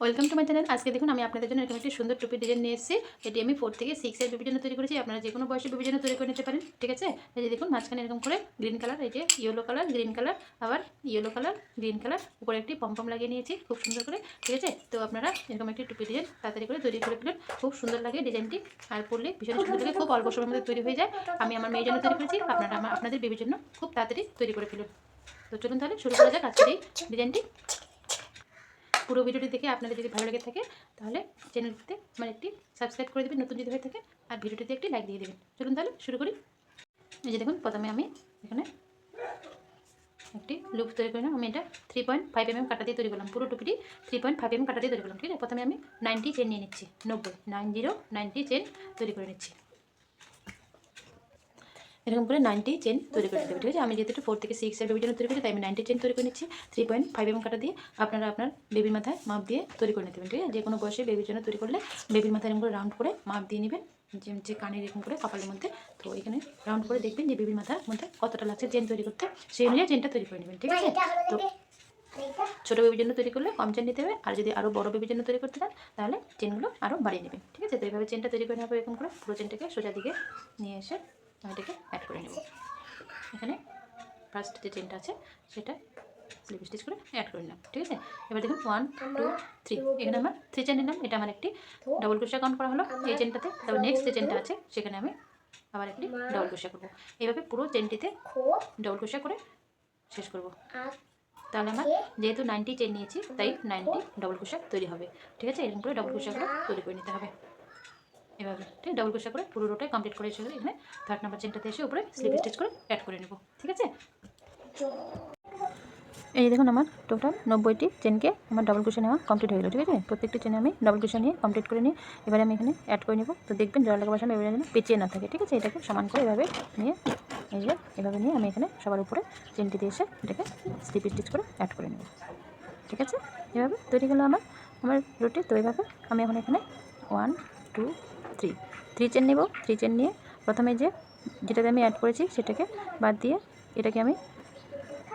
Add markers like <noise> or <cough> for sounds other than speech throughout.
Welcome to my channel আজকে দেখুন, আমি আপনাদের জন্য এরকম একটি সুন্দর টুপি ডিজাইন নিয়ে এসেছি এটি আমি ফোর থেকে সিক্সের বেবির জন্য তৈরি করেছি। আপনারা যে কোনো বয়সে বেবির জন্য তৈরি করে নিতে পারেন, ঠিক আছে? এই যে দেখুন, মাঝখানে এরকম করে গ্রিন কালার এই যে ইয়েলো কালার গ্রিন কালার আবার ইয়েলো কালার গ্রিন কালার উপরে একটি পম্পম লাগিয়ে নিয়েছি, খুব সুন্দর করে, ঠিক আছে? তো আপনারা এরকম একটি টুপি ডিজাইন তাড়াতাড়ি করে তৈরি করে ফেলুন। খুব সুন্দর লাগে ডিজাইনটি আর পরলে ভীষণ সুন্দর লাগে, খুব অল্প সময়ের মধ্যে তৈরি হয়ে যায়। আমি আমার মেয়ের জন্য তৈরি করেছি, আপনারা আমার, আপনাদের বেবির জন্য খুব তাড়াতাড়ি তৈরি করে ফেলুন। তো চলুন তাহলে শুরু করা যাক আজকের এই ডিজাইনটি পুরো ভিডিওটি দেখে আপনাদের যদি ভালো লেগে থাকে, তাহলে চ্যানেলটিতে আমার একটি সাবস্ক্রাইব করে দেবেন, নতুন যদি হয়ে থাকে, আর ভিডিওটিতে একটি লাইক দিয়ে দেবেন। চলুন তাহলে শুরু করি। এই যে দেখুন, প্রথমে আমি এখানে একটি লুপ তৈরি করলাম আমি এটা three point five M M কাটা দিয়ে তৈরি করলাম, পুরো টুপিটি থ্রি পয়েন্ট ফাইভ এম কাটা দিয়ে তৈরি করলাম, ঠিক আছে? প্রথমে আমি নাইনটি চেন নিয়ে নিচ্ছি, নব্বই নাইন জিরো নাইনটি চেন তৈরি করে নিচ্ছি। এরকম করে নাইনটি চেন তৈরি করে দেবে ঠিক আছে? আমি যেহেতু ফোর থেকে সিক্সের বেবির জন্য তৈরি করি তাই আমি নাইনটি চেন তৈরি করে নিচ্ছি। থ্রি পয়েন্ট ফাইভ এম কাটা দিয়ে আপনারা আপনার বেবির মাথায় মাপ দিয়ে তৈরি করে নিতে পারেন। ঠিক আছে? যে কোনো বয়সে বেবির জন্য তৈরি করলে বেবির মাথায় এরকম করে রাউন্ড করে মাপ দিয়ে নেবেন। যে যে কানের এরকম করে কপালের মধ্যে। তো এখানে রাউন্ড করে দেখবেন যে বেবির মাথার মধ্যে কতটা লাগছে চেন তৈরি করতে। সেই অনুযায়ী চেনটা তৈরি করে নেবেন। ঠিক আছে? তো ছোটো বেবির জন্য তৈরি করলে কম চেন নিতে হবে। আর যদি আরও বড় বেবির জন্য তৈরি করতে চান তাহলে চেনগুলো আরও বাড়িয়ে নেবেন। ঠিক আছে? তো এইভাবে চেনটা তৈরি করে নেব এরকম করে পুরো চেনটাকে সোজা দিকে নিয়ে এসে আমি এটাকে অ্যাড করে নেব। এখানে ফার্স্ট যে চেনটা আছে, সেটা স্লিপ স্টিচ করে অ্যাড করে নিলাম, ঠিক আছে? এবার দেখুন ওয়ান টু থ্রি এখানে আমার থ্রি চেন নিলাম, এটা আমার একটি ডবল ক্রোশা কাউন্ট করা হলো এই চেনটাতে তারপর নেক্সট যে চেনটা আছে, সেখানে আমি আবার একটি ডবল ক্রোশা করব। এইভাবে পুরো চেনটিতে ডবল ক্রোশা করে শেষ করব। তাহলে আমার যেহেতু নাইনটি চেন নিয়েছি, তাই নাইনটি ডবল ক্রোশা তৈরি হবে, ঠিক আছে? এরকম করে ডবল ক্রোশাগুলো তৈরি করে নিতে হবে। এভাবে ঠিক ডবল ক্রোশা করে পুরো রোটাই কমপ্লিট করে এসে এখানে থার্ড নাম্বার চেনটাতে এসে উপরে স্লিপ স্টিচ করে অ্যাড করে নেব, ঠিক আছে? এই দেখুন আমার টোটাল নব্বইটি চেনকে আমার ডবল কুশন নেওয়া কমপ্লিট হয়ে গেলো, ঠিক আছে? প্রত্যেকটি চেনে আমি ডবল কুশন নিয়ে কমপ্লিট করে নিই এবারে আমি এখানে অ্যাড করে নেব। তো দেখবেন জল লাগা বসানো এবারে যেন পেঁচিয়ে না থাকে, ঠিক আছে? এটাকে সমান করে এভাবে নিয়ে, এই যে, এভাবে নিয়ে আমি এখানে সবার উপরে চেনটি দিয়ে এসে এটাকে স্লিপ স্টিচ করে অ্যাড করে নেব, ঠিক আছে? এভাবে তৈরি হলো আমার আমার রুটি তো এইভাবে আমি এখন এখানে one two three three chain নেব থ্রি চেন নিয়ে প্রথমে যে যেটাতে আমি অ্যাড করেছি সেটাকে বাদ দিয়ে এটাকে আমি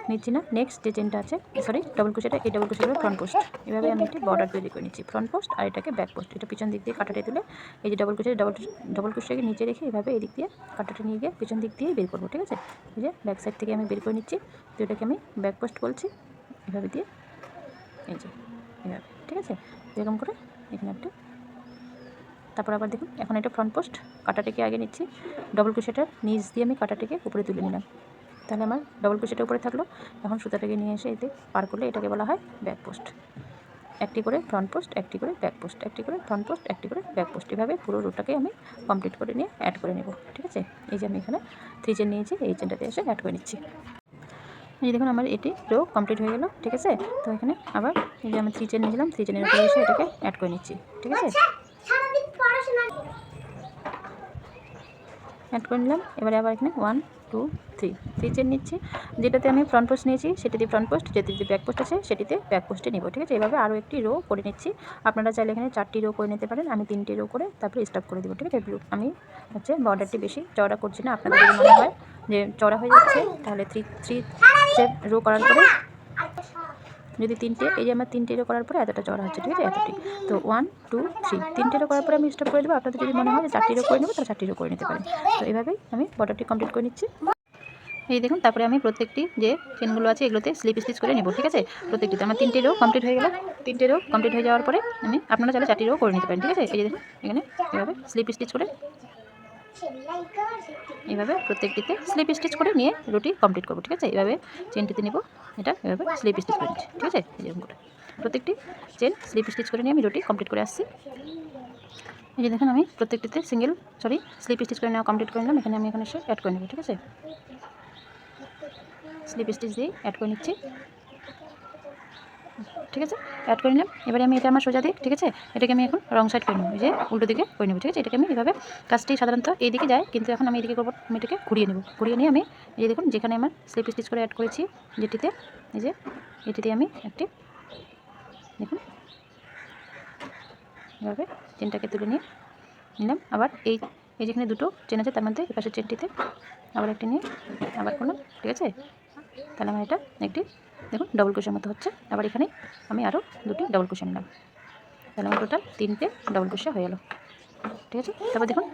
নিচ্ছি না। নেক্সট যে চেনটা আছে সরি ডবল কুশিটা এই ডবল কুশিটা ফ্রন্ট পোস্ট এভাবে আমি একটি বর্ডার তৈরি করে নিচ্ছি ফ্রন্ট পোস্ট আর এটাকে ব্যাক পোস্ট এটা পিছন দিক দিয়ে কাটাটে তুলে এই যে ডবল কুশি ডবল ডবল কুশিটাকে নিচে রেখে এভাবে এই দিক দিয়ে কাটাটা নিয়ে গিয়ে পিছন দিক দিয়ে বের করব, ঠিক আছে? এই যে ব্যাক সাইড থেকে আমি বের করে নিচ্ছি, তো এটাকে আমি ব্যাক পোস্ট বলছি, এভাবে দিয়ে, এই যে, এভাবে, ঠিক আছে? এরকম করে এখানে একটু তারপর আবার দেখুন, এখন এটা ফ্রন্ট পোস্ট কাটাটিকে আগে নিচ্ছি। ডবল কুশিটার নিচ দিয়ে আমি কাটাটিকে উপরে তুলে নিলাম। তাহলে আমার ডবল কুশিটা উপরে থাকল। এখন সুতাটাকে নিয়ে এসে এতে পার করলে এটাকে বলা হয় ব্যাক পোস্ট একটি করে ফ্রন্ট পোস্ট একটি করে ব্যাক পোস্ট একটি করে ফ্রন্ট পোস্ট একটি করে ব্যাক পোস্ট এভাবে পুরো রুটটাকে আমি কমপ্লিট করে নিয়ে অ্যাড করে নেব, ঠিক আছে? এই যে আমি এখানে থ্রি চেন নিয়েছি, এই চেনটাতে এসে অ্যাড করে নিচ্ছি। এই দেখুন, আমার এটি রো কমপ্লিট হয়ে গেল, ঠিক আছে? তো এখানে আবার এই যে আমি থ্রি চেন নিয়েছিলাম থ্রি চেনের উপরে এসে এটাকে অ্যাড করে নিচ্ছি, ঠিক আছে? অ্যাড করে নিলাম। এবারে আবার এখানে one two three three chain নিচ্ছি। যেটাতে আমি ফ্রন্ট পোস্ট নিয়েছি সেটিতে ফ্রন্ট পোস্ট যেটিতে ব্যাক পোস্ট আছে, সেটিতে ব্যাক পোস্টে নিব, ঠিক আছে? এভাবে আরও একটি রো করে নিচ্ছি। আপনারা চাইলে এখানে চারটি রো করে নিতে পারেন। আমি তিনটি রো করে তারপরে স্টপ করে দেবো, ঠিক আছে? আমি হচ্ছে বর্ডারটি বেশি চওড়া করছি না। আপনাদের মনে হয় যে চওড়া হয়ে যাচ্ছে, তাহলে থ্রি থ্রি রো করার পরে যদি তিনটে, এই যে আমার তিনটে রো করার পরে এতটা চড়া হচ্ছে, ঠিক আছে? এতটি। তো ওয়ান টু থ্রি তিনটে রো করার পরে আমি স্টপ করে দেবো। আপনাদের যদি মনে হয় যে চারটি রো করে নেব, তাহলে চারটি রো করে নিতে পারেন। তো এইভাবেই আমি বর্ডারটি কমপ্লিট করে নিচ্ছি। এই দেখুন, তারপরে আমি প্রত্যেকটি যে চেনগুলো আছে, এগুলোতে স্লিপ স্টিচ করে নেব, ঠিক আছে? প্রত্যেকটিতে আমার তিনটে রো কমপ্লিট হয়ে গেল। তিনটে রো কমপ্লিট হয়ে যাওয়ার পরে আমি আপনারা চাইলে চারটি রো করে নিতে পারেন, ঠিক আছে? এই দেখুন, এখানে এভাবে স্লিপ স্টিচ করে এইভাবে প্রত্যেকটিতে স্লিপ স্টিচ করে নিয়ে রুটি কমপ্লিট করব, ঠিক আছে? এইভাবে চেনটিতে নেব, এটা এভাবে স্লিপ স্টিচ করে নিচ্ছি, ঠিক আছে? এরকম করে। প্রত্যেকটি চেন স্লিপ স্টিচ করে নিয়ে আমি রুটি কমপ্লিট করে আসছি। এই যে দেখেন আমি প্রত্যেকটিতে সিঙ্গেল সরি স্লিপ স্টিচ করে নেওয়া কমপ্লিট করে নিলাম, এখানে আমি এখানে এসে অ্যাড করে নেব, ঠিক আছে? স্লিপ স্টিচ দিয়ে অ্যাড করে নিচ্ছি। ঠিক আছে? অ্যাড করে নিলাম। এবারে আমি এটা আমার সোজা দিক ঠিক আছে? এটাকে আমি এখন রং সাইড করে নেব। যে উল্টো দিকে করে নেব, ঠিক আছে? এটাকে আমি এভাবে কাজটি সাধারণত এই দিকে যায়, কিন্তু এখন আমি এদিকে করব, আমি এটাকে ঘুরিয়ে নেব। ঘুরিয়ে নিয়ে আমি এই দেখুন, যেখানে আমার স্লিপ স্টিচ করে অ্যাড করেছি, যেটিতে এই যে এটিতে আমি একটি দেখুন, এভাবে চেনটাকে তুলে নিয়ে নিলাম। আবার এই এই যেখানে দুটো চেন আছে, তার মধ্যে এই পাশের চেনটিতে আবার একটি নিয়ে আবার করলাম ঠিক আছে? তাহলে আমার এটা একটি দেখুন ডবল কুশন মতো হচ্ছে। আবার এখানে আমি আরও দুটি ডবল কুশন নিলাম। তাহলে আমার টোটাল তিনটে ডবল ক্রোশা হয়ে গেলো। ঠিক আছে? তারপর দেখুন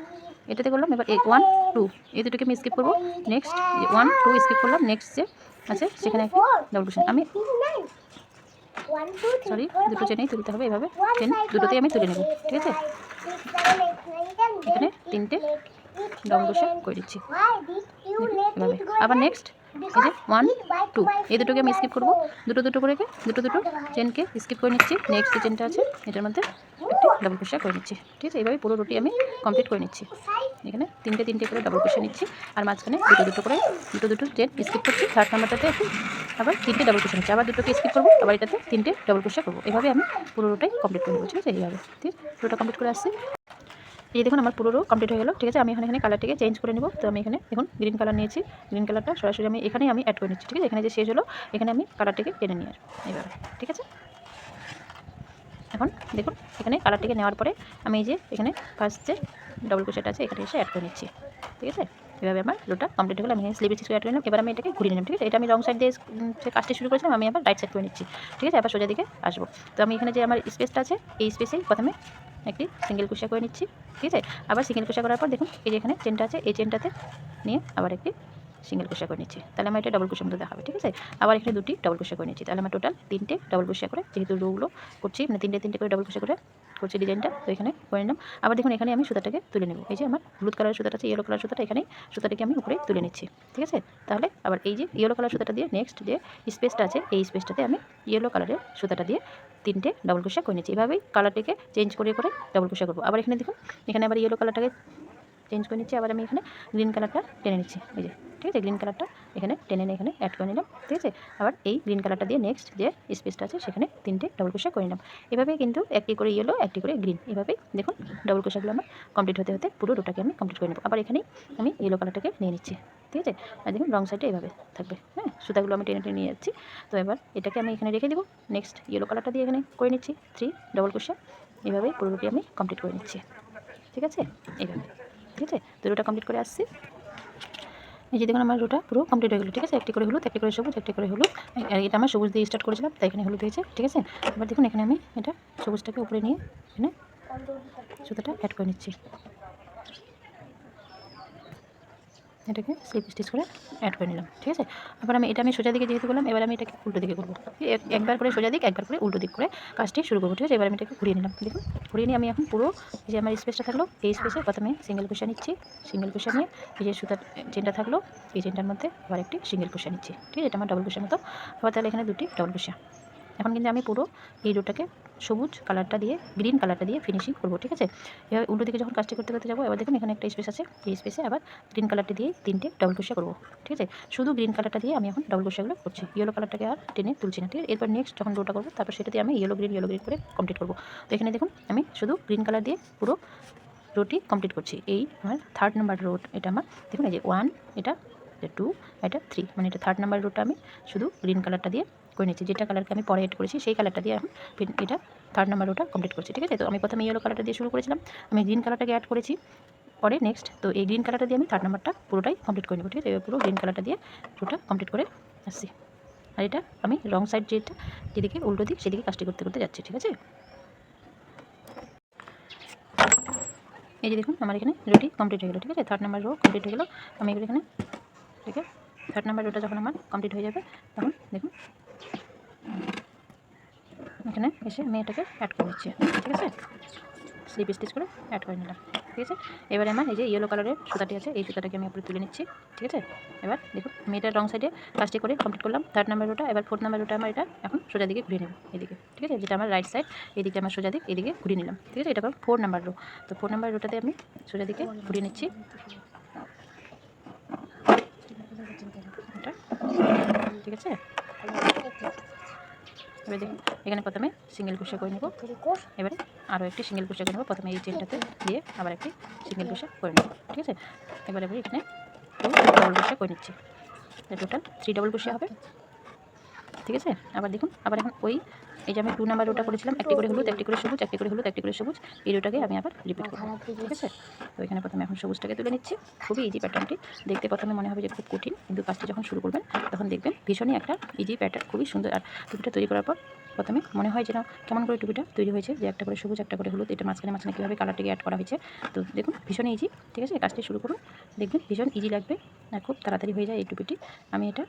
এটাতে করলাম এবার ওয়ান টু এই দুটোকে আমি স্কিপ করব। নেক্সট ওয়ান টু স্কিপ করলাম। নেক্সট যে আছে সেখানে একটা ডবল ক্রোশা আমি সরি দুটো চেনেই তুলতে হবে এভাবে। চেন দুটোতেই আমি তুলে নেব। ঠিক আছে? এখানে তিনটে ডবল ক্রোশা করে দিচ্ছি। এভাবে। আবার নেক্সট এই যে ওয়ান টু এই দুটোকে আমি স্কিপ করব। দুটো দুটো করে দুটো দুটো চেনকে স্কিপ করে নিচ্ছি। নেক্সট যে চেনটা আছে, এটার মধ্যে একটি ডাবল ক্রোশা করে নিচ্ছি। ঠিক আছে, এইভাবে পুরো রুটি আমি কমপ্লিট করে নিচ্ছি। এখানে তিনটে তিনটে করে ডাবল ক্রোশা নিচ্ছি। আর মাঝখানে দুটো দুটো করে, দুটো দুটো চেন স্কিপ করছি। থার্ড নাম্বারটাতে আবার তিনটে ডাবল ক্রোশা নিচ্ছি। আবার দুটোকে স্কিপ করব, আবার এটাতে তিনটে ডাবল ক্রোশা করব। এভাবে আমি পুরো রুটাই কমপ্লিট করে নেব। ঠিক আছে, এইভাবে। ঠিক পুরোটা কমপ্লিট করে আসছি। এই দেখুন, আমার পুরো কমপ্লিট হয়ে গেলো। ঠিক আছে, আমি এখানে এখানে কালারটিকে চেঞ্জ করে নেব। তো আমি এখানে দেখুন গ্রিন কালার নিয়েছি। গ্রিন কালারটা সরাসরি আমি এখানেই আমি অ্যাড করে নিচ্ছি। ঠিক আছে, এখানে যে শেষ হলো, এখানে আমি কালারটিকে টেনে নিয়ে আসব। এইভাবে ঠিক আছে? এখন দেখুন, এখানে কালারটিকে নেওয়ার পরে আমি এই যে এখানে ফার্স্ট যে ডবল ক্রোশেট আছে, এখানে এসে অ্যাড করে নিচ্ছি। ঠিক আছে? এভাবে আমার লোটা কমপ্লিট হলো আমি স্লিপ স্টিচ অ্যাড করে নিলাম। এবার আমি এটাকে ঘুরিয়ে নিলাম। ঠিক আছে? এটা আমি রং সাইড দিয়ে কাজটি শুরু করেছিলাম, আমি আবার রাইট সাইড করে নিচ্ছি। ঠিক আছে? আবার সোজা দিকে আসব। তো আমি এখানে যে আমার স্পেসটা আছে, এই স্পেসেই প্রথমে একটি সিঙ্গেল কুশা করে নিচ্ছি, ঠিক আছে? আবার সিঙ্গেল কুশা করার পর দেখুন, এই যে এখানে চেনটা আছে, এই চেনটাতে নিয়ে আবার একটি সিঙ্গেল কুশা করে নিচ্ছি। তাহলে আমার এটা ডবল কুশার মধ্যে দেখাবে, ঠিক আছে? আবার এখানে দুটি ডবল কুশা করে নিচ্ছি। তাহলে আমার টোটাল তিনটে ডবল কুশা করে যেহেতু রোগুলো করছি মানে তিনটে তিনটে করে ডবল কুশা করে করছি ডিজাইনটা তো এখানে করে নিলাম। আবার দেখুন, এখানে আমি সুতাটাকে তুলে নেব। এই যে আমার হলুদ কালার সুতাটা আছে ইয়েলো কালার সুতাটা, এখানেই সুতাটাকে আমি উপরে তুলে নিচ্ছি, ঠিক আছে? তাহলে আবার এই যে ইয়েলো কালার সুতাটা দিয়ে নেক্সট যে স্পেসটা আছে, এই স্পেসটাতে আমি ইয়েলো কালারের সুতাটা দিয়ে তিনটে ডবল কুশা করে নিচ্ছি। এভাবেই কালারটিকে চেঞ্জ করে করে ডবল কুশা করব। আবার এখানে দেখুন, এখানে আবার ইয়েলো কালারটাকে চেঞ্জ করে নিচ্ছি, আবার আমি এখানে গ্রিন কালারটা টেনে নিচ্ছি। এই যে, ঠিক আছে? গ্রিন কালারটা এখানে টেনে নিয়ে এখানে অ্যাড করে নিলাম, ঠিক আছে? আবার এই গ্রিন কালারটা দিয়ে নেক্সট যে স্পেসটা আছে, সেখানে তিনটে ডবল কুশা করে নিলাম। এভাবেই কিন্তু একটি করে ইয়েলো একটি করে গ্রিন এভাবেই দেখুন ডবল কুশাগুলো আমার কমপ্লিট হতে হতে পুরো রোটাকে আমি কমপ্লিট করে নেব। আবার এখানেই আমি ইয়েলো কালারটাকে নিয়ে নিচ্ছি, ঠিক আছে? আর দেখুন রং সাইডে এভাবে থাকবে হ্যাঁ? সুতাগুলো আমি টেনে টেনে নিয়ে যাচ্ছি। তো এবার এটাকে আমি এখানে রেখে দেবো। নেক্সট ইয়েলো কালারটা দিয়ে এখানে করে নিচ্ছি থ্রি ডবল কুশা এভাবেই পুরো রুটি আমি কমপ্লিট করে নিচ্ছি, ঠিক আছে? এইভাবে ঠিক আছে? তো রোটা কমপ্লিট করে আসছি। এই যে দেখুন, আমার রোটা পুরো কমপ্লিট হয়ে গেলো, ঠিক আছে? একটি করে হলুদ, একটি করে সবুজ, একটি করে হলুদ। এটা আমার সবুজ দিয়ে স্টার্ট করেছিলাম, তাই এখানে হলুদ হয়েছে, ঠিক আছে? এবার দেখুন, এখানে আমি এটা সবুজটাকে উপরে নিয়ে এখানে সুতোটা অ্যাড করে নিচ্ছি। এটাকে স্লিপ স্টিচ করে অ্যাড করে নিলাম, ঠিক আছে? আবার আমি এটা আমি সোজা দিকে যেহেতু করলাম এবার আমি এটাকে উল্টো দিকে করব। এক- একবার করে সোজা দিক, একবার করে উল্টো দিক করে কাজটি শুরু করব, ঠিক আছে? এবার আমি এটাকে ঘুরিয়ে নিলাম। দেখুন, ঘুরিয়ে নিয়ে আমি এখন পুরো যে আমার স্পেসটা থাকল, এই স্পেসে প্রথমে সিঙ্গেল কুশা নিচ্ছি। সিঙ্গেল কুশা নিয়ে এই যে সুতার চেনটা থাকল, এই চেনটার মধ্যে আবার একটি সিঙ্গেল কুশা নিচ্ছি, ঠিক আছে? এটা আমার ডবল কুশার মতো। আবার তাহলে এখানে দুটি ডবল কুশা এখন কিন্তু আমি পুরো এই রোটাকে সবুজ কালারটা দিয়ে গ্রিন কালারটা দিয়ে ফিনিশিং করব, ঠিক আছে? এবার উল্টো দিকে যখন কাজটি করতে করতে যাব, এবার দেখুন এখানে একটা স্পেস আছে। এই স্পেসে আবার গ্রিন কালারটা দিয়ে তিনটে ডবল কুশা করব, ঠিক আছে? শুধু গ্রিন কালারটা দিয়ে আমি এখন ডবল কুশাগুলো করছি। ইয়েলো কালারটাকে আর টেনে তুলছি না, ঠিক আছে? এরপর নেক্সট যখন রোটা করব, তারপর সেটা দিয়ে আমি ইয়েলো গ্রিন ইয়েলো গ্রিন করে কমপ্লিট করব। তো এখানে দেখুন, আমি শুধু গ্রিন কালার দিয়ে পুরো রোটি কমপ্লিট করছি। এই আমার থার্ড নাম্বার রোড এটা আমার, দেখুন এই যে ওয়ান এটা টু এটা থ্রি মানে এটা থার্ড নাম্বার রোডটা আমি শুধু গ্রিন কালারটা দিয়ে করে নিচ্ছি। যেটা কালারকে আমি পরে এড করেছি, সেই কালারটা দিয়ে পিন- এটা থার্ড নাম্বার ওটা কমপ্লিট করছি, ঠিক আছে? তো আমি প্রথমে ইয়েলো কালারটা দিয়ে শুরু করেছিলাম। আমি গ্রিন কালারটাকে অ্যাড করেছি, পরে নেক্সট তো এই গ্রিন কালারটা দিয়ে আমি থার্ড নাম্বারটা পুরোটাই কমপ্লিট করে নেব, ঠিক আছে? পুরো গ্রিন কালারটা দিয়ে পুরোটা কমপ্লিট করে আসছি। আর এটা আমি রং সাইড যেটা, যেদিকে উল্টো দিক, সেদিকে কাজটি করতে করতে যাচ্ছি, ঠিক আছে? এই যে দেখুন, আমার এখানে রোটি কমপ্লিট হয়ে গেলো, ঠিক আছে? থার্ড নাম্বার রো কমপ্লিট হয়ে গেলো। আমি এখানে ঠিক আছে থার্ড নাম্বার রোটা যখন আমার কমপ্লিট হয়ে যাবে, তখন দেখুন এখানে এসে আমি এটাকে অ্যাড করে নিচ্ছি ঠিক আছে? স্লিপ স্টিচ করে অ্যাড করে নিলাম, ঠিক আছে? এবারে আমার এই যে ইয়েলো কালারের সুতাটি আছে, এই সুতাটাকে আমি উপরে তুলে নিচ্ছি, ঠিক আছে? এবার দেখুন, আমি এটা রং সাইডে কাজটি করে কমপ্লিট করলাম থার্ড নাম্বার রোটা এবার ফোর্থ নাম্বার রোটা আমার এটা এখন সোজা দিকে ঘুরিয়ে নেব, এদিকে, ঠিক আছে? যেটা আমার রাইট সাইড এদিকে আমার সোজা দিক, এদিকে ঘুরিয়ে নিলাম, ঠিক আছে? এটা ফোর নাম্বার রো তো ফোর নাম্বার রোটাতে আমি সোজা দিকে ঘুরিয়ে নিচ্ছি। ঠিক আছে? এবার দেখুন এখানে প্রথমে সিঙ্গেল কুশা করে নেব। এবারে আরও একটি সিঙ্গেল কুশা করে নেব। প্রথমে এই চেনটাতে দিয়ে আবার একটি সিঙ্গেল কুসা করে নেব, ঠিক আছে? এবার এবারে এখানে ডবল কুসা করে নিচ্ছি। টোটাল থ্রি ডবল কুশা হবে, ঠিক আছে? আবার দেখুন, আবার এখন ওই এই যে আমি টু নাম্বার রোটা করেছিলাম একটি করে হলুদ একটি করে সবুজ একটি করে হলুদ একটি করে সবুজ। এই রোটাকে আমি আবার রিপিট করব ঠিক আছে? তো এখানে প্রথমে এখন সবুজটাকে তুলে নিচ্ছি। খুবই ইজি প্যাটার্নটি দেখতে প্রথমে মনে হবে যে খুব কঠিন কিন্তু কাজটি যখন শুরু করবেন তখন দেখবেন ভীষণই একটা ইজি প্যাটার্ন খুবই সুন্দর। আর টুপিটা তৈরি করার পর প্রথমে মনে হয় যেন কেমন করে টুপিটা তৈরি হয়েছে যে একটা করে সবুজ একটা করে হলুদ এটা মাঝখানে মাঝখানে কীভাবে কালারটিকে অ্যাড করা হয়েছে। তো দেখুন ভীষণ ইজি ঠিক আছে? কাজটি শুরু করুন। দেখবেন ভীষণ ইজি লাগবে আর খুব তাড়াতাড়ি হয়ে যায় এই টুপিটি। আমি এটা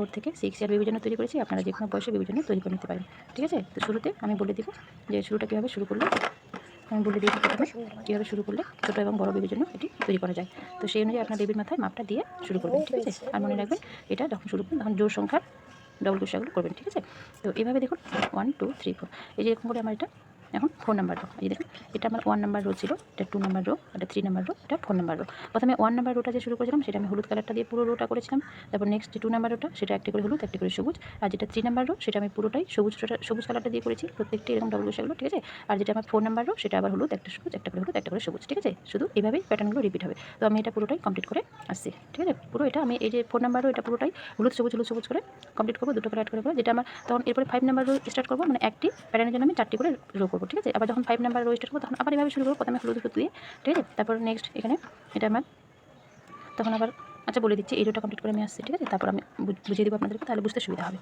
ফোর থেকে সিক্স ইয়ার বেবির তৈরি করেছি, আপনারা যে কোনো বয়সে বেবির জন্য তৈরি করে নিতে পারেন। ঠিক আছে? তো শুরুতে আমি বলে দিব যে শুরুটা কীভাবে শুরু করলে, আমি বলে দিই প্রথমে কীভাবে শুরু করলে ছোটো এবং বড় বেবির জন্য এটি তৈরি করা যায়। তো সেই অনুযায়ী আপনার বেবির মাথায় মাপটা দিয়ে শুরু করবেন, ঠিক আছে? আর মনে রাখবেন, এটা যখন শুরু করবেন, তখন জোর সংখ্যার ডবল কুশাগুলো করবেন, ঠিক আছে? তো এইভাবে দেখুন ওয়ান টু থ্রি ফোর এই যে এরকম করে আমার এটা এখন ফোর নাম্বার রো এই দেখুন, এটা আমার ওয়ান নাম্বার রো ছিল, এটা টু নাম্বার রো এটা থ্রি নাম্বার রো এটা ফোর নাম্বার রো প্রথমে ওয়ান নাম্বার রোটা যে শুরু করেছিলাম, সেটা আমি হলুদ কালারটা দিয়ে পুরো রোটা করেছিলাম। তারপর নেক্সট যে টু নাম্বার রোটা সেটা একটি করে হলুদ, একটি করে সবুজ। আর যেটা থ্রি নাম্বার রো সেটা আমি পুরোটাই সবুজ সবুজ কালারটা দিয়ে করেছি, প্রত্যেকটি এরকম ডবল কুশাগুলো ঠিক আছে? আর যেটা আমার ফোর নাম্বার রো সেটা আবার হলুদ, একটা সবুজ, একটা করে হলুদ, একটা করে সবুজ, ঠিক আছে? শুধু এইভাবেই প্যাটার্নগুলো রিপিট হবে। তো আমি এটা পুরোটাই কমপ্লিট করে আসছি, ঠিক আছে? পুরো এটা আমি এই যে ফোর নাম্বার রো এটা পুরোটাই হলুদ, সবুজ হলুদ, সবুজ করে কমপ্লিট করব, দুটো করে অ্যাড করে যেটা আমার, তখন এরপরে ফাইভ নাম্বার রো স্টার্ট করব মানে একটি প্যাটার্নের জন্য আমি চারটি করে রো করব। ঠিক আছে? আবার যখন ফাইভ নাম্বার রো করব, তখন আবার এভাবে শুরু করব, প্রথমে হলুদ হলুদ দিয়ে, ঠিক আছে? তারপর নেক্সট এখানে এটা আমার, তখন আবার আচ্ছা বলে দিচ্ছি, এই রোটা কমপ্লিট করে আমি আসছি, ঠিক আছে? তারপর আমি বুঝিয়ে দেবো আপনাদেরকে, তাহলে বুঝতে সুবিধা হবে।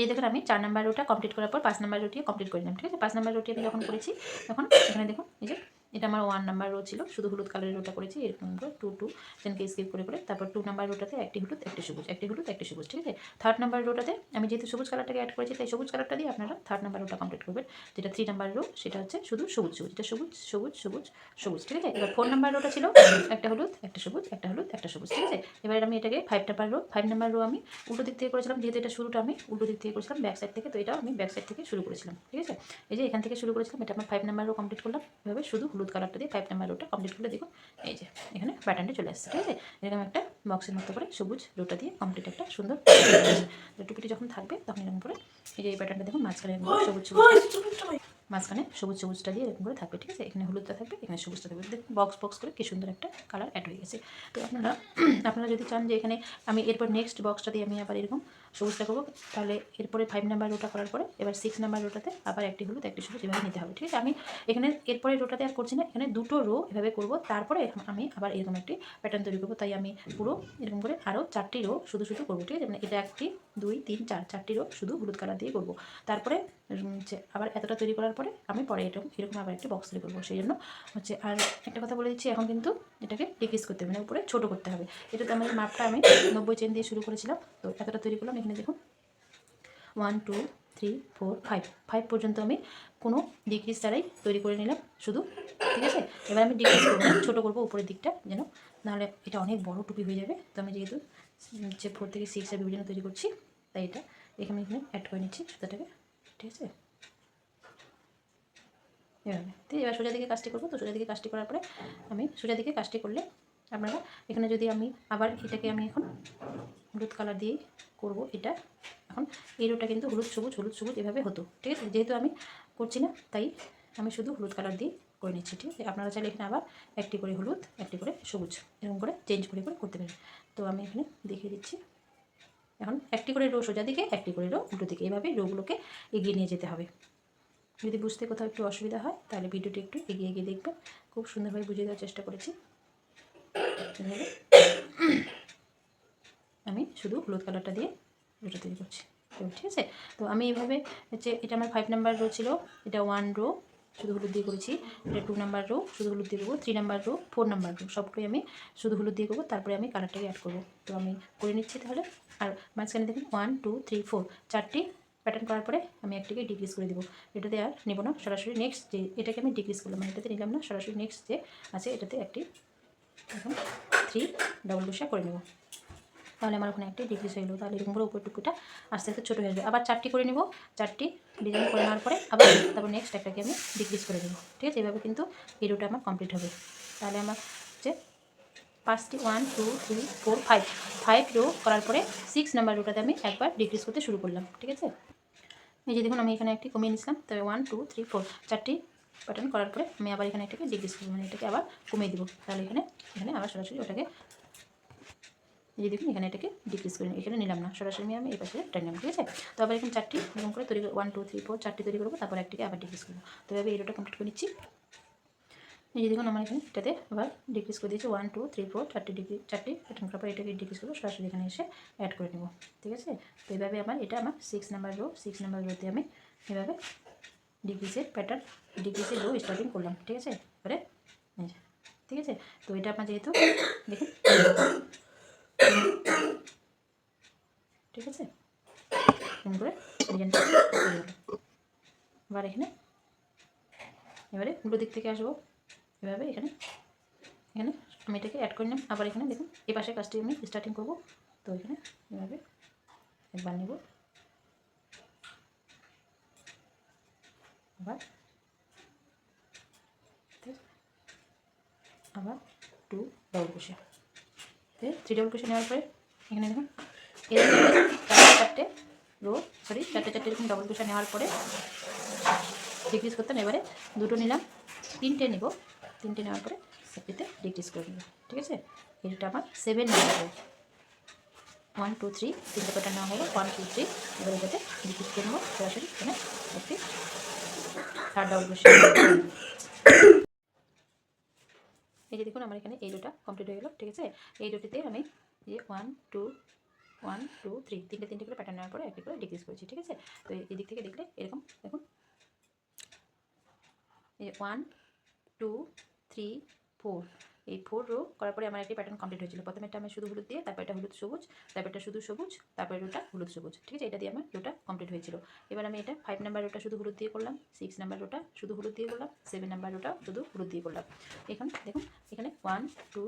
এই দেখুন আমি চার নাম্বার রোটা কমপ্লিট করার পর পাঁচ নাম্বার রোটি কমপ্লিট করে নিলাম, ঠিক আছে? পাঁচ নাম্বার রোটি আমি যখন করেছি, তখন এখানে দেখুন, এই যে এটা আমার ওয়ান নাম্বার রো ছিল, শুধু হলুদ কালারের রোটা করেছি, এরকম করে টু টু টেনকে স্কিপ করে করে, তারপর টু নাম্বার রোটাতে একটি হলুদ, একটি সবুজ, একটি হলুদ, একটি সবুজ, ঠিক আছে? থার্ড নাম্বার রোটাতে আমি যেহেতু সবুজ কালারটাকে অ্যাড করেছি, তাই সবুজ কালারটা দিয়ে আপনারা থার্ড নাম্বার রোটা কমপ্লিট করবেন। যেটা থ্রি নাম্বার রো সেটা হচ্ছে শুধু সবুজ সবুজ এটা সবুজ সবুজ সবুজ সবুজ, ঠিক আছে? এবার ফোর নাম্বার রোটা ছিল, একটা হলুদ, একটা সবুজ, একটা হলুদ, একটা সবুজ, ঠিক আছে? এবার আমি এটাকে five number row five number row আমি উল্টো দিক থেকে করেছিলাম, যেহেতু এটা শুরুটা আমি উল্টো দিক থেকে করেছিলাম ব্যাক সাইড থেকে, তো এটা আমি ব্যাক সাইড থেকে শুরু করেছিলাম, ঠিক আছে? এই যে এখান থেকে শুরু করেছিলাম, এটা আমার ফাইভ নাম্বার রো কমপ্লিট করলাম, এভাবে শুধু হলুদ কালারটা দিয়ে ফাইভ নাম্বার রোটা কমপ্লিট করে দেখুন এই যে এখানে প্যাটার্নটা চলে আসছে ঠিক আছে? এরকম একটা বক্সের মতো করে সবুজ রোটা দিয়ে কমপ্লিট একটা সুন্দর টুপিটি যখন থাকবে তখন এরকম করে এই যে এই প্যাটার্নটা দেখুন মাঝখানে সবুজ সবুজ মাঝখানে সবুজ সবুজটা দিয়ে এরকম করে থাকবে ঠিক আছে? এখানে হলুদটা থাকবে এখানে সবুজটা থাকবে। দেখুন বক্স বক্স করে কি সুন্দর একটা কালার অ্যাড হয়ে গেছে। তো আপনারা <clears throat> আপনারা যদি চান যে এখানে আমি এরপর নেক্সট বক্সটা দিয়ে আমি আবার এরকম সবুজটা করব, তাহলে এরপরে ফাইভ নাম্বার রোটা করার পরে এবার সিক্স নাম্বার রোটাতে আবার একটি হলুদ, একটি সবুজ এভাবে নিতে হবে, ঠিক আছে? আমি এখানে এরপরে রোটাতে আর করছি না, এখানে দুটো রো এভাবে করব, তারপরে আমি আবার এরকম একটি প্যাটার্ন তৈরি করব, তাই আমি পুরো এরকম করে আরও চারটি রো শুধু শুধু করব, ঠিক আছে? মানে এটা একটি, দুই, তিন, চার, চারটি রো শুধু হলুদ কালার দিয়ে করব। তারপরে হচ্ছে আবার এতটা তৈরি করার পরে আমি পরে এরকম এরকম আবার একটি বক্স তৈরি করব, সেই জন্য হচ্ছে আর একটা কথা বলে দিচ্ছি, এখন কিন্তু এটাকে ডিক্রিজ করতে হবে মানে উপরে ছোটো করতে হবে। এটাতে আমার মাপটা আমি নব্বই চেন দিয়ে শুরু করেছিলাম, তো এতটা তৈরি করলাম এখানে দেখুন। One two three four five five পর্যন্ত আমি কোনো ডিক্রিজ ছাড়াই তৈরি করে নিলাম, শুধু। ঠিক আছে? এবার আমি ডিক্রিজ করব, ছোটো করব উপরের দিকটা যেন, নাহলে এটা অনেক বড় টুপি হয়ে যাবে। তো আমি যেহেতু যে ফোর থেকে সিক্সের বিভিন্ন তৈরি করছি, তাই এটা এখানে এখানে অ্যাড করে নিচ্ছি সুতাটাকে ঠিক আছে? এভাবে তো এবার সোজা দিকে কাজটি করব। তো সোজা দিকে কাজটি করার পরে আমি সোজা দিকে কাজটি করলে আপনারা এখানে যদি আমি আবার এটাকে আমি এখন হলুদ কালার দিয়েই করব এটা। এখন এই রোটা কিন্তু হলুদ, সবুজ হলুদ, সবুজ এভাবে হতো, ঠিক আছে? যেহেতু আমি করছি না, তাই আমি শুধু হলুদ কালার দিয়ে করে নিচ্ছি, ঠিক আছে? আপনারা চাইলে এখানে আবার একটি করে হলুদ, একটি করে সবুজ এরকম করে চেঞ্জ করে করে করতে পারেন। তো আমি এখানে দেখিয়ে দিচ্ছি। এখন একটি করে রো সোজা দিকে, একটি করে রো উল্টো দিকে। এভাবে রোগুলোকে এগিয়ে নিয়ে যেতে হবে। যদি বুঝতে কোথাও একটু অসুবিধা হয়, তাহলে ভিডিওটি একটু এগিয়ে এগিয়ে দেখবেন। খুব সুন্দরভাবে বুঝিয়ে দেওয়ার চেষ্টা করেছি। আমি শুধু হলুদ কালারটা দিয়ে রোটা তৈরি করছি। তো ঠিক আছে? তো আমি এইভাবে হচ্ছে এটা আমার ফাইভ নাম্বার রো ছিল, এটা ওয়ান রো শুধু হলুদ দিয়ে করেছি। এটা টু নাম্বার রো শুধু হলুদ দিয়ে করব three number row four number row সবটাই আমি শুধু হলুদ দিয়ে করব তারপরে আমি কালারটাকে অ্যাড করব। তো আমি করে নিচ্ছি তাহলে। আর মাঝখানে দেখুন ওয়ান টু থ্রি ফোর চারটি প্যাটার্ন করার পরে আমি একটিকে ডিক্রিজ করে দেবো। এটাতে আর নেব না। সরাসরি নেক্সট যে এটাকে আমি ডিক্রিজ করলাম মানে এটাতে নিলাম না। সরাসরি নেক্সট যে আছে, এটাতে একটি এখন থ্রি ডবল ক্রোশা করে নেব। তাহলে আমার ওখানে একটি ডিক্রিজ হয়ে গেলো। তাহলে এরকম করে উপর টুকুটা আস্তে আস্তে ছোটো হয়ে যাবে আবার চারটি করে নেব। চারটি ডিজাইন করে নেওয়ার পরে আবার তারপর নেক্সট একটাকে আমি ডিক্রিজ করে দেবো। ঠিক আছে? এইভাবে কিন্তু রোটা আমার কমপ্লিট হবে। তাহলে আমার হচ্ছে পাঁচটি one two three four five five row করার পরে সিক্স নাম্বার রোটাতে আমি একবার ডিক্রিজ করতে শুরু করলাম। ঠিক আছে? এই যে দেখুন, আমি এখানে একটি কমিয়ে নিয়েছিলাম। তবে ওয়ান টু থ্রি ফোর চারটি প্যাটার্ন করার পরে আমি আবার এখানে এটাকে ডিক্রিজ করব। মানে এটাকে আবার কমিয়ে দেবো। তাহলে এখানে এখানে আবার সরাসরি ওটাকে যে দেখুন, এখানে এটাকে ডিক্রিজ করে। এখানে নিলাম না, সরাসরি আমি এই পাশে টানলাম ঠিক আছে? তো আবার এখানে চারটি এরকম করে তৈরি ওয়ান টু থ্রি ফোর চারটি তৈরি করব, তারপর একটিকে আবার ডিক্রিজ করব। তো এভাবে এই রোটা কমপ্লিট করে নিচ্ছি। এই যে দেখুন, আমার এখানে এটাতে আবার ডিক্রিজ করে দিয়েছি ওয়ান টু থ্রি ফোর চারটি ডিগ্রি চারটি প্যাটার্ন করার পর এটাকে ডিক্রিজ করব, সরাসরি এখানে এসে অ্যাড করে নেব, ঠিক আছে? তো এইভাবে আমার, এটা আমার six number row six number রোতে আমি এভাবে ডিক্রিজের প্যাটার্ন ডিক্রিজের রো স্টার্টিং করলাম, ঠিক আছে? এবারে ঠিক আছে? তো এটা আমার যেহেতু, দেখুন ঠিক আছে? এরকম করে <coughs> এবার এখানে, এবারে উল্টো দিক থেকে আসব। এভাবে এখানে এখানে আমি এটাকে অ্যাড করে নিলাম। আবার এখানে দেখুন, এই পাশে কাজটি আমি স্টার্টিং করব। তো এখানে এভাবে একবার নেব। আবার আবার two double crochet three double crochet নেওয়ার পরে এখানে দেখুন চারটে চারটে রো সরি চারটে চারটে এরকম ডবল কুশা নেওয়ার পরে ডিক্রিজ করতাম এবারে দুটো নিলাম, তিনটে নিব, তিনটে নেওয়ার পরে একটিতে ডিক্রিজ করে নেব, ঠিক আছে? এটা আমার seven number one two three তিনটে কটা নেওয়া হলো ওয়ান টু থ্রি এবার এটাতে ডিক্রিজ করে নেব, সরাসরি এখানে একটি থার্ড ডাবল ক্রোশে এই যে দেখুন, আমার এখানে এই দুটা কমপ্লিট হয়ে গেলো, ঠিক আছে? এই দুটিতে আমি যে one two one two three তিনটে তিনটে করে প্যাটার্ন নেওয়ার পরে একটি করে ডিক্রিজ করেছি, ঠিক আছে? তো এই দিক থেকে দেখলে এরকম, দেখুন। এই ওয়ান টু থ্রি ফোর এই ফোর রো করার পরে আমার একটি প্যাটার্ন কমপ্লিট হয়েছিল। প্রথমে একটা আমি শুধু হলুদ দিয়ে, তারপর এটা হলুদ সবুজ, তারপর এটা শুধু সবুজ, তারপরে রোটা হলুদ সবুজ। ঠিক আছে? এটা দিয়ে আমার রোটা কমপ্লিট হয়েছিল। এবার আমি এটা ফাইভ নাম্বার রোটা শুধু হলুদ দিয়ে করলাম সিক্স নাম্বার রোটা শুধু হলুদ দিয়ে করলাম সেভেন নাম্বার রোটা শুধু হলুদ দিয়ে করলাম। এখন দেখুন, এখানে ওয়ান টু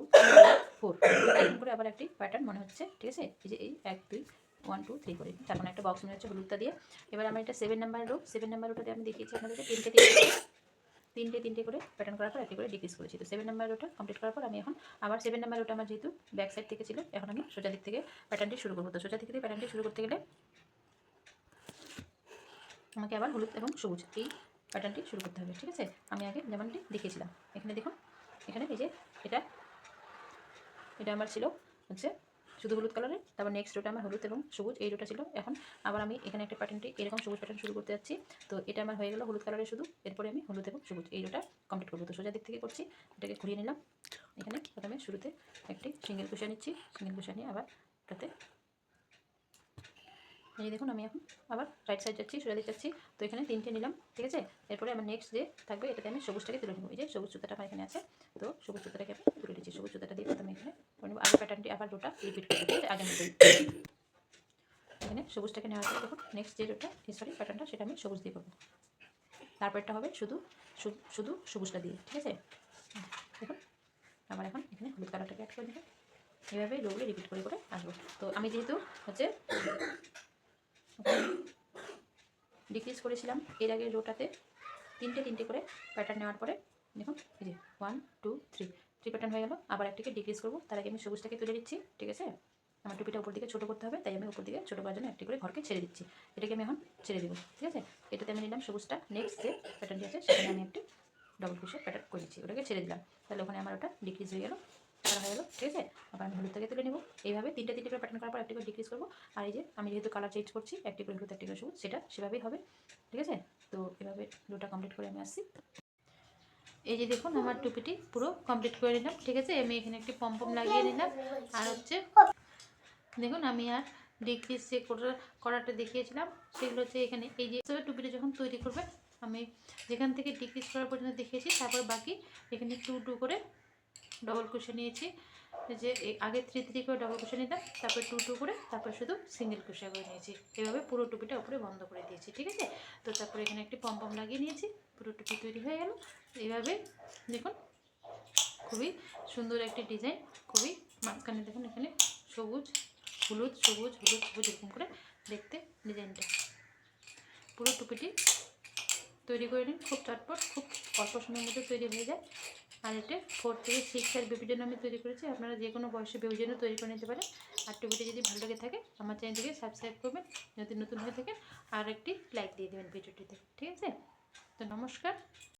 ফোর এরকম করে আবার একটি প্যাটার্ন মনে হচ্ছে। ঠিক আছে? এই যে এই এক, দুই ওয়ান টু থ্রি করে। তার মানে একটা বক্স মনে হচ্ছে হলুদটা দিয়ে। এবার আমার এটা seven number row seven number রোটাতে আমি দেখিয়েছি আপনাদেরকে। তিনটে তিনটে তিনটে তিনটে করে প্যাটার্ন করার পর একটি করে ডিক্রিজ করেছি। তো সেভেন নাম্বার ওটা কমপ্লিট করার পর আমি এখন আবার সেভেন নাম্বার ওটা আমার যেহেতু ব্যাক সাইড থেকে ছিল, এখন আমি সোজা দিক থেকে প্যাটার্নটি শুরু করব। তো সোজা দিক থেকে প্যাটার্নটি শুরু করতে গেলে আমাকে আবার হলুদ এবং সবুজ এই প্যাটার্নটি শুরু করতে হবে, ঠিক আছে? আমি আগে যেমনটি দেখিয়েছিলাম। এখানে দেখুন, এখানে এই যে এটা এটা আমার ছিল হচ্ছে শুধু হলুদ কালারের তারপর নেক্সট রোটা আমার হলুদ এবং সবুজ, এই রোটা ছিল এখন। আবার আমি এখানে একটা প্যাটার্নটি এরকম সবুজ প্যাটার্ন শুরু করতে যাচ্ছি। তো এটা আমার হয়ে গেল হলুদ কালারের শুধু, এরপরে আমি হলুদ এবং সবুজ, এই রোটা কমপ্লিট করব। তো সোজা দিক থেকে করছি, এটাকে ঘুরিয়ে নিলাম। এখানে প্রথমে শুরুতে একটি সিঙ্গেল কুশা নিচ্ছি। সিঙ্গেল কুশা নিয়ে আবার ওটাতে এই দেখুন, আমি এখন আবার রাইট সাইড যাচ্ছি, সোজা দিক যাচ্ছি। তো এখানে তিনটে নিলাম, ঠিক আছে? এরপরে আমার নেক্সট যে থাকবে এটাতে আমি সবুজটাকে তুলে নেব। এই যে সবুজ সুতাটা আমার এখানে আছে, তো সবুজ সুতাটাকে আমি তুলে নিচ্ছি। সবুজ সুতাটা দিয়ে প্রথমে এখানে আগের প্যাটার্নটি আবার রোটা রিপিট করে আগের মতোই। এখানে সবুজটাকে নেওয়ার পরে দেখুন নেক্সট যে রোটা সরি প্যাটার্নটা সেটা আমি সবুজ দিয়ে করব। তারপরটা হবে শুধু শুধু সবুজটা দিয়ে, ঠিক আছে? দেখুন, আবার এখন এখানে হলুদ কালারটাকে অ্যাড করে দেবো এভাবে রোগুলো রিপিট করে করে আসব। তো আমি যেহেতু হচ্ছে ডিক্রিজ করেছিলাম এর আগে রোটাতে তিনটে তিনটে করে প্যাটার্ন নেওয়ার পরে, দেখুন, এই যে one two three three pattern হয়ে গেল। আবার একটিকে ডিক্রিজ করব। তার আগে আমি সবুজটাকে তুলে দিচ্ছি, ঠিক আছে? আমার টুপিটা উপর দিকে ছোটো করতে হবে, তাই আমি উপর দিকে ছোটো করার জন্য একটি করে ঘরকে ছেড়ে দিচ্ছি। এটাকে আমি এখন ছেড়ে দেবো, ঠিক আছে? এটাতে আমি নিলাম সবুজটা। নেক্সট যে প্যাটার্নটি আছে, সেখানে আমি একটি ডবল ক্রোশের প্যাটার্ন করে দিচ্ছি, ওটাকে ছেড়ে দিলাম। তাহলে ওখানে আমার ওটা ডিক্রিজ হয়ে গেল। করা হয়ে গেলো, ঠিক আছে? আবার আমি থেকে তুলে নেব। এইভাবে তিনটে তিনটে করে প্যাটার্ন করার পর একটি করে ডিক্রিজ করব। আর এই যে আমি যেহেতু কালার চেঞ্জ করছি, একটি করে হলুদ, একটি করে সবুজ, সেটা সেভাবেই হবে, ঠিক আছে? তো এভাবে দুটা কমপ্লিট করে আমি আসছি। এই যে দেখুন, আমার টুপিটি পুরো কমপ্লিট করে নিলাম, ঠিক আছে? আমি এখানে একটি পম্পম লাগিয়ে নিলাম। আর হচ্ছে দেখুন, আমি আর ডিক্রিজ যে করা- করাটা দেখিয়েছিলাম, সেগুলো হচ্ছে এখানে। এই যে টুপিটা যখন তৈরি করবে, আমি যেখান থেকে ডিক্রিজ করার পর্যন্ত দেখিয়েছি, তারপর বাকি এখানে টু টু করে ডবল কুশন নিয়েছি। যে আগে থ্রি থ্রি করে ডবল কুশন নিতাম, তারপর টু টু করে, তারপর শুধু সিঙ্গেল কুশা করে নিয়েছি। এভাবে পুরো টুপিটা উপরে বন্ধ করে দিয়েছি, ঠিক আছে? তো তারপর এখানে একটি পম্পম লাগিয়ে নিয়েছি, পুরো টুপি তৈরি হয়ে গেল। এইভাবে দেখুন, খুবই সুন্দর একটি ডিজাইন খুবই মাঝখানে দেখুন, এখানে সবুজ, হলুদ সবুজ হলুদ, সবুজ, এরকম করে দেখতে ডিজাইনটা পুরো টুপিটি তৈরি করে নিন, খুব চটপট, খুব অল্প সময়ের মধ্যে তৈরি হয়ে যায়। আর এটা ফোর থেকে সিক্স আর বেবির জন্য আমি তৈরি করেছি। আপনারা যে কোনো বয়সে বেবির জন্য তৈরি করে নিতে পারেন। আর টুপিটি যদি ভালো লেগে থাকে, আমার চ্যানেলটিকে সাবস্ক্রাইব করবেন। যদি নতুন হয়ে থাকে আর একটি লাইক দিয়ে দেবেন ভিডিওটিতে ঠিক আছে? তো নমস্কার।